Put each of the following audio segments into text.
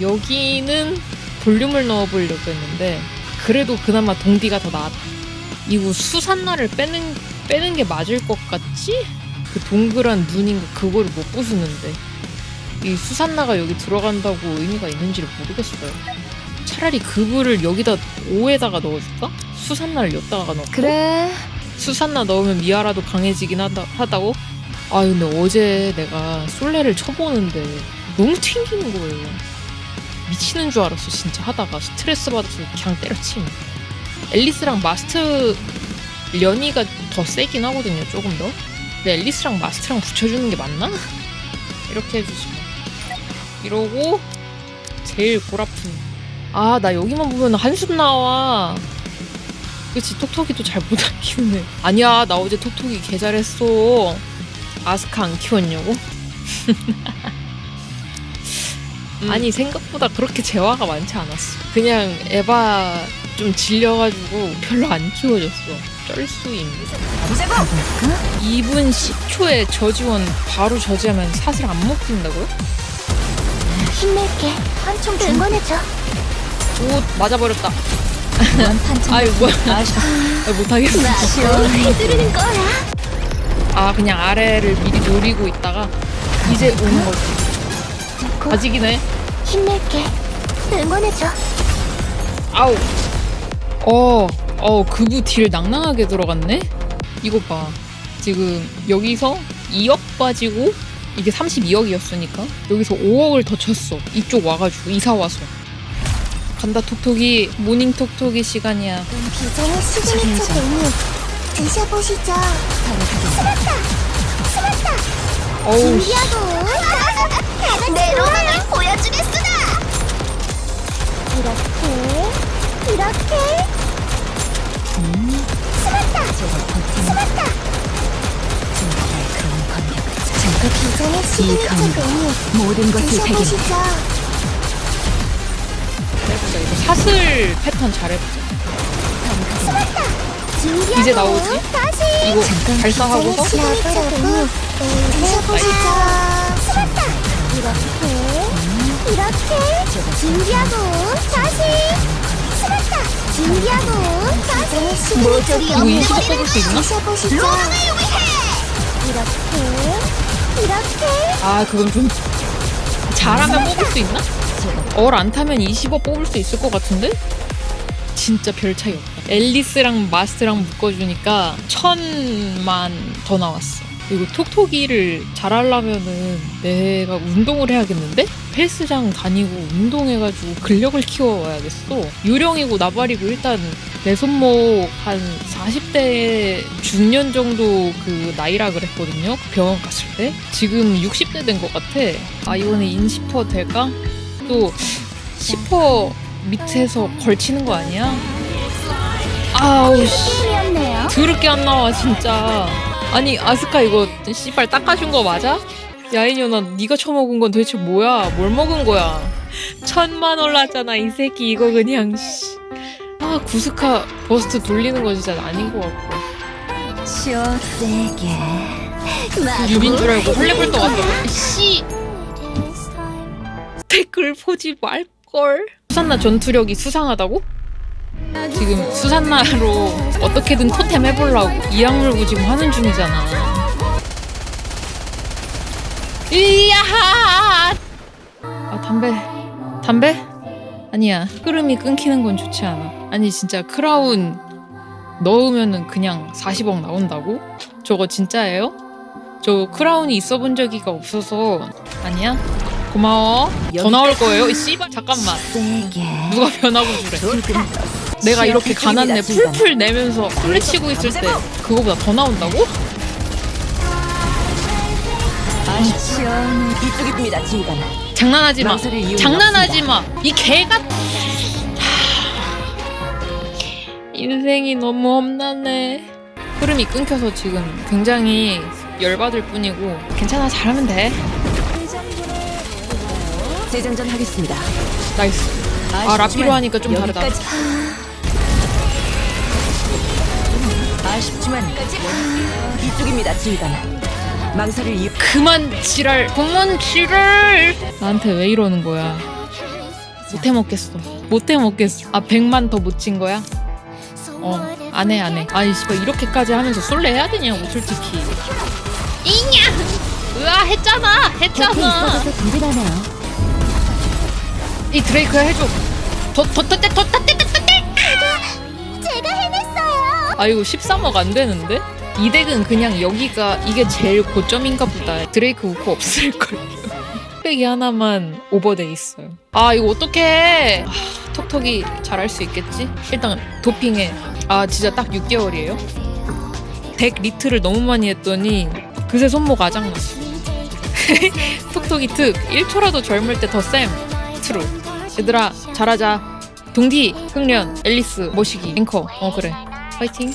여기는 볼륨을 넣어보려고 했는데 그래도 그나마 동디가 더 나았다. 이거 수산나를 빼는 빼는 게 맞을 것 같지? 그 동그란 눈인가 그거를 못 부수는데 이 수산나가 여기 들어간다고 의미가 있는지를 모르겠어요. 차라리 그불을 여기다 5에다가 넣어줄까? 수산나를 여기다가 넣고 그래. 수산나 넣으면 미아라도 강해지긴 하다, 하다고? 아 근데 어제 내가 솔레를 쳐보는데 너무 튕기는 거예요 미치는 줄 알았어 진짜. 하다가 스트레스 받아서 그냥 때려치면 앨리스랑 마스트 연이가 더 세긴 하거든요 조금 더. 근데 앨리스랑 마스트랑 붙여주는 게 맞나? 이렇게 해주지 뭐 이러고 제일 골아픈. 아 나 여기만 보면 한숨 나와. 그치 톡톡이도 잘 못하기는 해 아니야 나 어제 톡톡이 개 잘했어. 아스카 안 키웠냐고? 음. 아니 생각보다 그렇게 재화가 많지 않았어 그냥 에바 좀 질려가지고 별로 안 키워졌어 쩔수임 보자고. 2분 10초에 저지원 바로 저지하면 사슬 안 먹힌다고요? 힘낼게. 한총 응원해줘. 오 맞아버렸다. 아이 뭐야 아, 못하겠어 휘두르는 거야. 아 그냥 아래를 미리 노리고 있다가 이제 오는 거지. 아직이네 힘낼게. 응원해줘. 아우. 어, 어, 그부 딜 낭낭하게 들어갔네? 이거 봐. 지금 여기서 2억 빠지고 이게 32억이었으니까 여기서 5억을 더 쳤어. 이쪽 와가지고 이사 와서. 간다 톡톡이 모닝 톡톡이 시간이야. 비전의 시그니처 메뉴. 드셔보시죠. 어우 씨. 준비하고 내 로망을 보여주겠으나. 이렇게 이렇게. 스마타 스마타 비전의 시그니처 메뉴 모든 것을 드셔보시죠. 이거 사슬 패턴 잘해보자. 준비하고 이제 나오지? 다시. 이거 발사하고서 시그니처 메뉴 드셔보시죠 이렇게 이렇게 준비하고 다시 스마타 준비하고 다시 모조리 20억 뽑을 수 있나? 드셔보시죠 이렇게 이렇게 아 그건 좀 잘하면 뽑을 수 있나? 얼 안 타면 20억 뽑을 수 있을 것 같은데? 진짜 별 차이 없다. 앨리스랑 마스랑 묶어주니까 천만 더 나왔어. 그리고 톡톡이를 잘하려면은 내가 운동을 해야겠는데? 헬스장 다니고 운동해가지고 근력을 키워와야겠어. 유령이고 나발이고 일단 내 손목 한 40대 중년 정도 그 나이라 그랬거든요. 그 병원 갔을 때. 지금 60대 된 것 같아. 아, 이번에 인시퍼 될까? 또 10퍼 밑에서 걸치는 거 아니야? 아우 씨. 게임이었네요 더럽게 안 나와 진짜. 아니 아스카 이거 씨발 닦아준 거 맞아? 야 이년아 네가 처먹은 건 도대체 뭐야? 뭘 먹은 거야? 천만 올랐잖아 이 새끼 이거 그냥 씨. 아 구스카 버스트 돌리는 거 진짜 아닌 것 같고 쉬어 세게 유빈 줄 알고 헐레벌떡 왔다고 씨 댓글 보지 말걸 수산나 전투력이 수상하다고? 지금 수산나로 어떻게든 토템 해보려고 이악 물고 지금 하는 중이잖아 이야 아 담배 담배? 아니야 흐름이 끊기는 건 좋지 않아 아니 진짜 크라운 넣으면은 그냥 40억 나온다고? 저거 진짜예요? 저 크라운이 있어 본 적이가 없어서 아니야? 고마워 더 나올 거예요? 이 씨발 잠깐만 누가 변하고 그래 내가 이렇게 가난내 풀풀 내면서 소리치고 있을 때 그거보다 더 나온다고? 아시오 이쪽입니다 지휘관. 장난하지 마. 망설일 이유는 장난하지 마 이 개가 인생이 너무 험난해. 흐름이 끊겨서 지금 굉장히 열받을 뿐이고. 괜찮아 잘하면 돼. 재장전 하겠습니다. 나이스. 아 라피로 하니까 좀 다르다 아쉽지만 이쪽입니다 지휘관 망설일 이유 그만 지랄 그만 지랄 나한테 왜 이러는 거야 못해 먹겠어. 못해 먹겠어. 아 100만 더 못 친 거야? 어, 안 해, 안 해. 아니, 씨발, 이렇게까지 하면서 솔레 해야 되냐고, 솔직히. 이냐! 으아, 했잖아! 했잖아! 이 드레이크야 해줘. 더, 더, 더, 더, 더, 더, 더, 아, 이거 13억 안 되는데? 이 덱은 그냥 여기가 이게 제일 고점인가 보다. 드레이크 우코 없을걸요. 흑백이 하나만 오버돼 있어요. 아, 이거 어떡해. 아, 톡톡이 잘할 수 있겠지? 일단 도핑해. 아, 진짜 딱 6개월이에요? 덱 리트를 너무 많이 했더니 그새 손목 아작났어. 톡톡이 특 1초라도 젊을 때 더 쌤. 트루. 얘들아, 잘하자. 동디, 흥련, 앨리스, 모시기, 앵커. 어, 그래. 파이팅.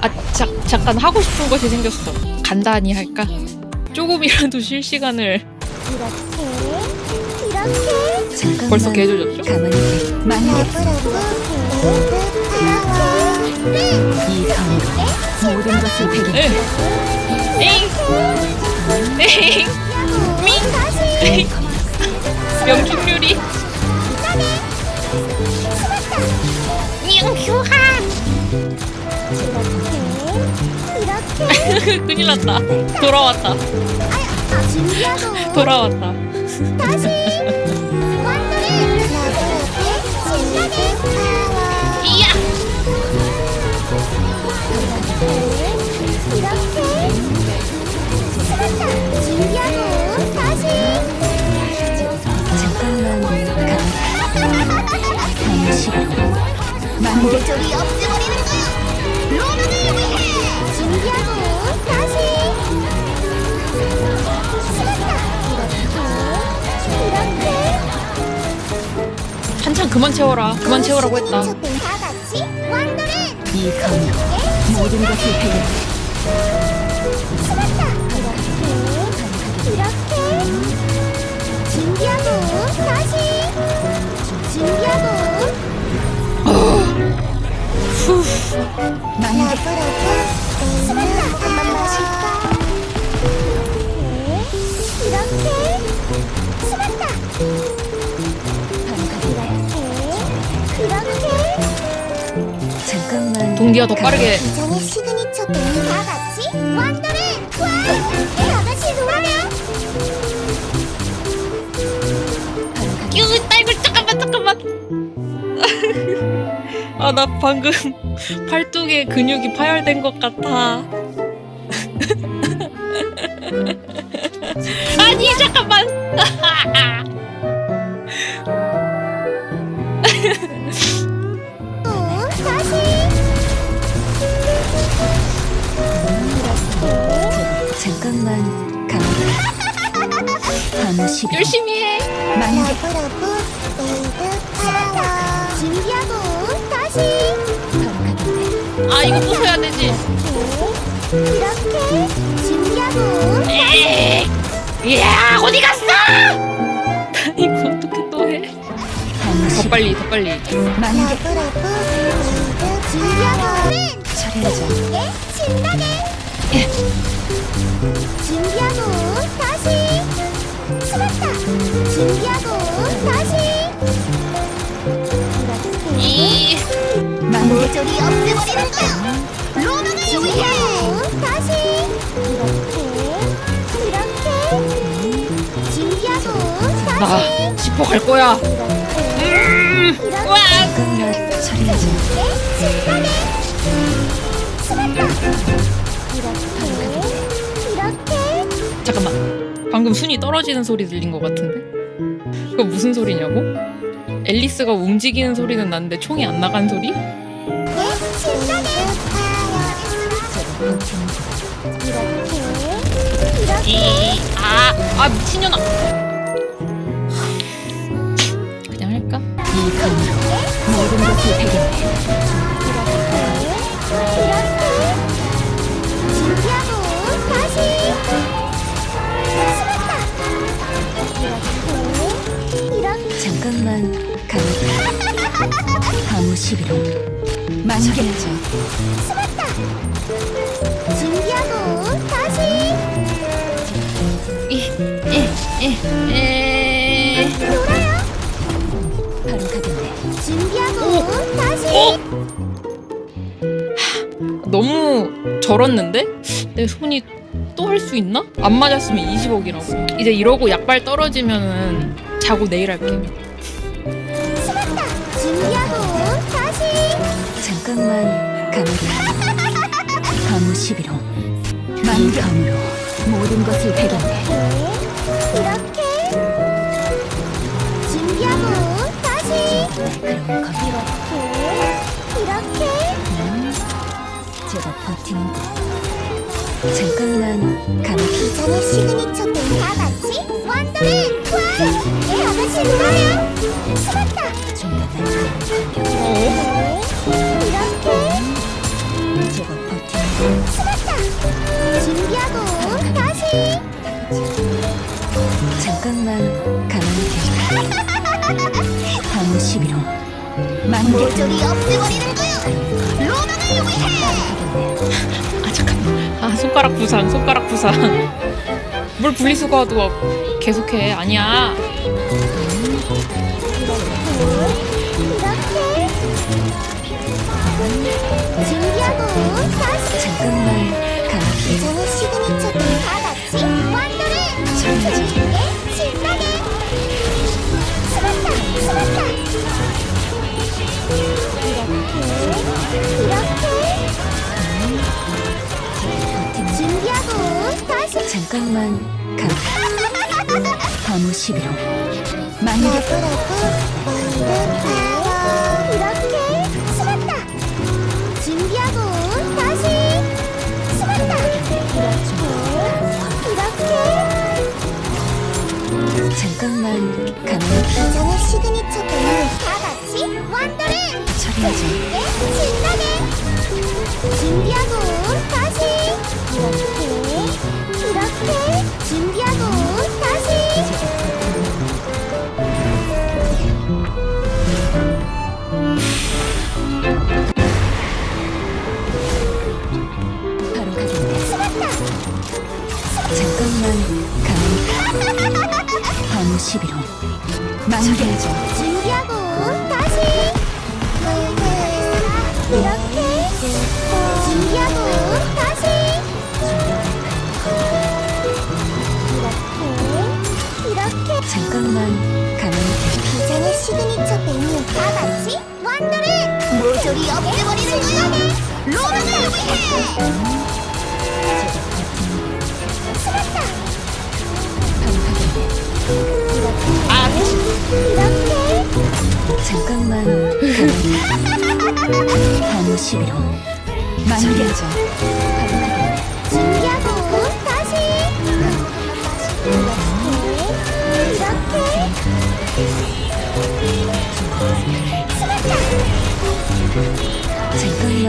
아, 자, 잠깐 하고 싶은 것이 생겼어. 간단히 할까? 조금이라도 쉴 시간을 이렇게 이렇게 잠깐만 벌써 개조졌죠? 가만히 모든 것을 에. 밍! 명중률이 이렇게 큰일 났다. 돌아왔다. 준비하고 돌아왔다. 다시 완전히 신나게 파워 이야! 이렇게 스마트 준비하고 다시 잠깐만 가만히 만개 저리 없애버리는 거야 로맨을 위해! 준비하고 다시! 이렇게. 한창 그만 채워라. 그만 채우라고 했다. 다 같이 완전히 이 검으로 모든 것을 배경 이렇게. 이렇게 만개 스마트 한번 마실까 이렇게 스마트 이렇게 이렇게 잠깐만 동기야 더 빠르게. 이장의 시그니처 게임 다 같이 완전히 와! 다 같이 놀아요 유, 딸굴 잠깐만 잠깐만. 아 나 방금 팔뚝에 근육이 파열된 것 같아. 아니 잠깐만. 또 다시 잠깐만 시비 열심히 해. 만개 러브러 아 이거 부숴야 되지. 이렇게 준비하고 에이. 야 어디 갔어? 이거 어떻게 또 해? 더 빨리 더 빨리. 준비하고 처리하자 예, 신나게 준비하고 다시 스마트 준비하고 다시 이렇게 이 만개 저리 없애버리는 거야 로망을 위해 다시 이렇게 이렇게 준비하고 다시 나 지퍼 갈 거야. 이렇게 이렇게 와. 잠깐만 처리하자 신나게 스마트 이렇게 이렇게 잠깐만. 방금 순위 떨어지는 소리 들린 것 같은데? 그거 무슨 소리냐고? 앨리스가 움직이는 소리는 나는데 총이 안 나간 소리? 이, 아, 아, 미친년아. 그냥 할까? 이 모든 것을 배경 이 21호 만개죠. 숨었다! 준비하고 다시! 예, 예, 예, 놀아요. 바로 가겠네. 준비하고 다시! 너무 절었는데? 내 손이 또 할 수 있나? 안 맞았으면 20억이라고. 이제 이러고 약발 떨어지면 자고 내일 할게. 숨었다! 준비하고 잠깐만 가만히 밤 11호 만감으로 모든 것을 배경해. 이렇게 준비하고 다시 그럼 거기 이렇게 이렇게 제가 버티는 거 잠깐만 가만히 비전의 시그니처 다 같이 원더랜 트와이 내 아가씨 놀아요 숨었다 중간에 공격 어? 이 모조리 없애버리는 거요 로망을 위해 아 잠깐만. 아 손가락 부상, 손가락 부상. 뭘 분리수거도 계속해. 아니야. 이렇게 잠깐만 가만히 밤 11호 만개 러브러브 월드 파워 이렇게 숨었다 준비하고 다시 숨었다 이렇게 잠깐만 가만히 비전의 시그니처 밴드 다 같이 처리하지 네, 신나게 준비하고 다 시 이렇 모조리 없애버리는 거야 로망을 위해! 아 이렇게 잠깐만. 가만히 밤 11호 만개죠. 바 잠깐만.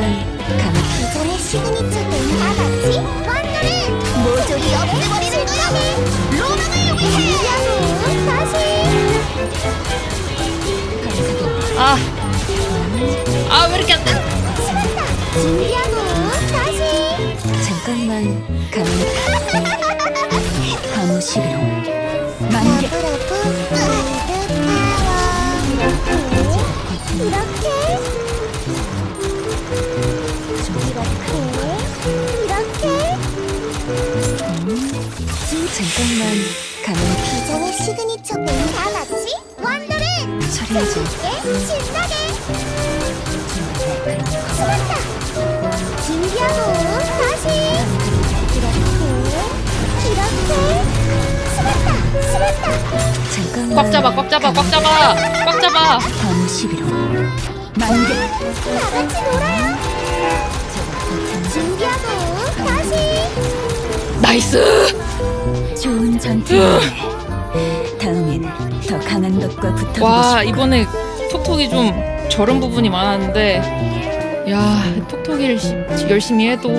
가만히 비전의 시그니처 메뉴 다 같이 원더를 모조리 없애버리는 거야. 로망을 위해! 준비하고 다시. 아. 아, 왜 이렇게 안 돼? 준비하고 다시 잠깐만. 가만히 밤 11호 만개. 러브 러브 잠깐만. 가만히 비전의 시그니처 메뉴 다 같이 원더를 처리하죠. 신나게. 숨었다. 준비하고 다시 이렇게 이렇게. 숨었다 숨었다. 잠깐만. 꽉 잡아, 꽉 잡아, 꽉 잡아, 꽉 잡아. 밤 11호 만개. 다 같이 놀아요. 준비하고 다시. 나이스. 전투 다음엔 더 강한 것과 붙어보고 와 싶고 이번에 톡톡이 좀 저런 부분이 많았는데 야 톡톡이를 시- 열심히 해도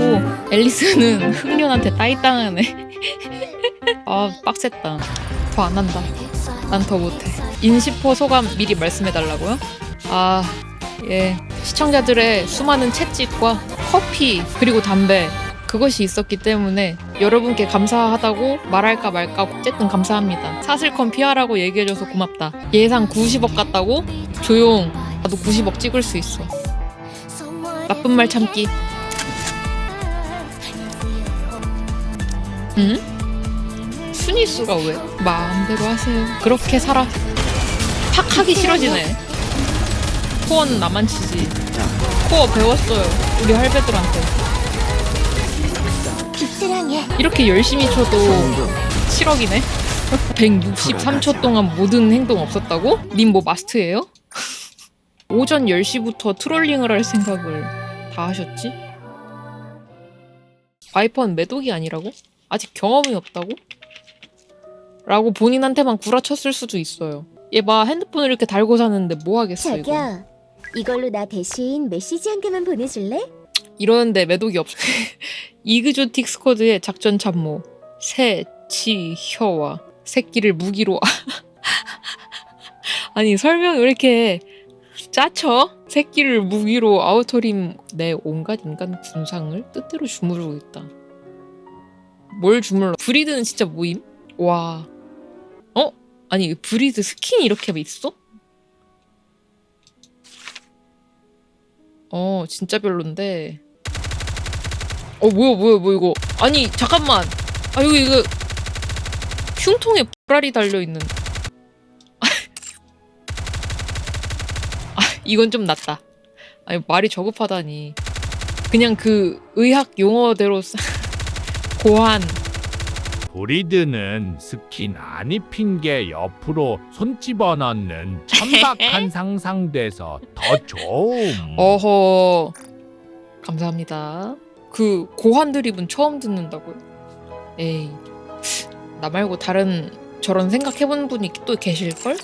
앨리스는 흑련한테 따이 당하네. 아 빡셌다. 더 안 한다. 난 더 못해. 인시포 소감 미리 말씀해 달라고요? 아 예. 시청자들의 수많은 채찍과 커피 그리고 담배 그것이 있었기 때문에 여러분께 감사하다고 말할까 말까 어쨌든 감사합니다. 사슬컨 피하라고 얘기해줘서 고맙다. 예상 90억 같다고? 조용. 나도 90억 찍을 수 있어. 나쁜 말 참기. 응? 순위수가 왜? 마음대로 하세요. 그렇게 살아. 팍 하기 싫어지네. 코어는 나만 치지. 코어 배웠어요. 우리 할배들한테. 빛을 이렇게 열심히 쳐도 7억이네. 163초 동안 모든 행동 없었다고? 님 뭐 마스트예요? 오전 10시부터 트롤링을 할 생각을 다 하셨지? 바이퍼는 매독이 아니라고? 아직 경험이 없다고? 라고 본인한테만 구라쳤을 수도 있어요. 얘 봐 핸드폰을 이렇게 달고 사는데 뭐 하겠어 이거. 자기야, 이걸로 나 대신 메시지 한 개만 보내줄래? 이러는데 매독이 없어. 이그조틱 스쿼드의 작전 참모 새 치 혀와 새끼를 무기로 아니 설명 왜 이렇게 짜쳐? 새끼를 무기로 아우터림 내 온갖 인간 군상을 뜻대로 주무르고 있다. 뭘 주물러? 브리드는 진짜 모임? 와. 어? 아니 브리드 스킨이 이렇게 있어? 어 진짜 별론데. 어 뭐야 뭐야 뭐 이거. 아니 잠깐만. 아 여기 이거. 흉통에 불알이 달려있는. 아 이건 좀 낫다. 아니 말이 저급하다니. 그냥 그 의학 용어대로 쓰- 고한 브리드는 스킨 안 입힌 게 옆으로 손 집어넣는 천박한 상상돼서 더 좋음. 어허 감사합니다 그 고한 드립은 처음 듣는다고요? 에이 나 말고 다른 저런 생각해본 분이 또 계실걸?